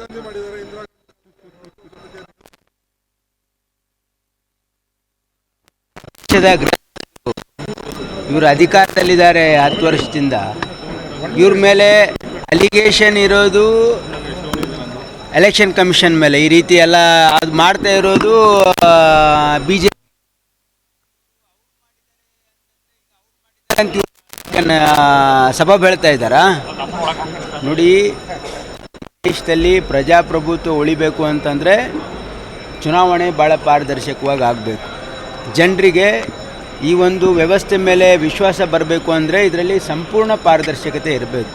ಗಾಂಧಿ ಮಾಡಿದ್ದಾರೆ ಇಂದಿರಾ ಇವರು ಅಧಿಕಾರದಲ್ಲಿದ್ದಾರೆ ಹತ್ತು ವರ್ಷದಿಂದ. ಇವ್ರ ಮೇಲೆ ಅಲಿಗೇಷನ್ ಇರೋದು ಎಲೆಕ್ಷನ್ ಕಮಿಷನ್ ಮೇಲೆ. ಈ ರೀತಿ ಎಲ್ಲ ಅದು ಮಾಡ್ತಾ ಇರೋದು ಬಿ ಜೆ ಸಭಾ ಹೇಳ್ತಾ ಇದ್ದಾರಾ? ನೋಡಿ ದೇಶದಲ್ಲಿ ಪ್ರಜಾಪ್ರಭುತ್ವ ಉಳಿಬೇಕು ಅಂತಂದರೆ ಚುನಾವಣೆ ಭಾಳ ಪಾರದರ್ಶಕವಾಗಿ ಆಗಬೇಕು. ಜನರಿಗೆ ಈ ಒಂದು ವ್ಯವಸ್ಥೆ ಮೇಲೆ ವಿಶ್ವಾಸ ಬರಬೇಕು ಅಂದರೆ ಇದರಲ್ಲಿ ಸಂಪೂರ್ಣ ಪಾರದರ್ಶಕತೆ ಇರಬೇಕು.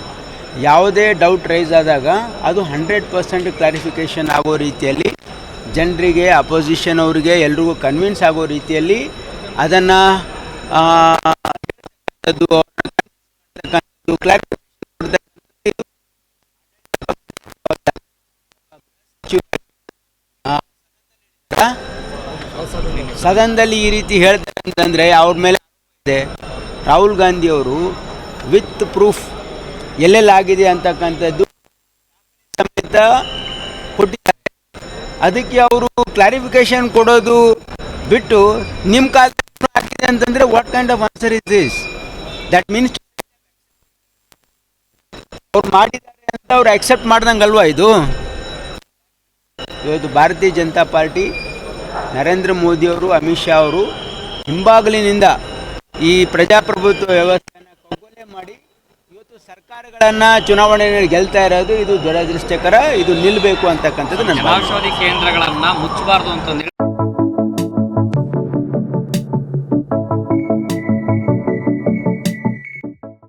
ಯಾವುದೇ ಡೌಟ್ ರೈಸ್ ಆದಾಗ ಅದು ಹಂಡ್ರೆಡ್ ಪರ್ಸೆಂಟ್ ಕ್ಲಾರಿಫಿಕೇಷನ್ ಆಗೋ ರೀತಿಯಲ್ಲಿ ಜನರಿಗೆ ಅಪೋಸಿಷನ್ ಅವರಿಗೆ ಎಲ್ರಿಗೂ ಕನ್ವಿನ್ಸ್ ಆಗೋ ರೀತಿಯಲ್ಲಿ ಅದನ್ನು ಸದನದಲ್ಲಿ ಈ ರೀತಿ ಹೇಳ್ತಾರೆ ಅಂತಂದರೆ ಅವ್ರ ಮೇಲೆ ರಾಹುಲ್ ಗಾಂಧಿ ಅವರು ವಿತ್ ಪ್ರೂಫ್ ಎಲ್ಲೆಲ್ಲಿ ಆಗಿದೆ ಅಂತಕ್ಕಂಥದ್ದು ಸಮೇತ ಕೊಟ್ಟಿದ್ದಾರೆ. ಅದಕ್ಕೆ ಅವರು ಕ್ಲಾರಿಫಿಕೇಶನ್ ಕೊಡೋದು ಬಿಟ್ಟು ನಿಮ್ಮ ಕಾಲ ಆಗಿದೆ ಅಂತಂದರೆ what kind of answer is this that means ಅವ್ರು ಮಾಡಿದ್ದಾರೆ ಅಂತ ಅವ್ರು ಅಕ್ಸೆಪ್ಟ್ ಮಾಡ್ದಂಗಲ್ವಾ ಇದು? ಇವತ್ತು ಭಾರತೀಯ ಜನತಾ ಪಾರ್ಟಿ ನರೇಂದ್ರ ಮೋದಿಯವರು, ಅಮಿತ್ ಶಾ ಅವರು ಹಿಂಬಾಗಿಲಿನಿಂದ ಈ ಪ್ರಜಾಪ್ರಭುತ್ವ ವ್ಯವಸ್ಥೆಯನ್ನು ಕಗ್ಗೊಲೆ ಮಾಡಿ ಇವತ್ತು ಸರ್ಕಾರಗಳನ್ನು ಚುನಾವಣೆಯಲ್ಲಿ ಗೆಲ್ತಾ ಇರೋದು ಇದು ದುರದೃಷ್ಟಕರ, ಇದು ನಿಲ್ಲಬೇಕು ಅಂತಕ್ಕಂಥದ್ದು ನನ್ನ ಕೇಂದ್ರಗಳನ್ನು ಮುಚ್ಚಬಾರ್ದು ಅಂತ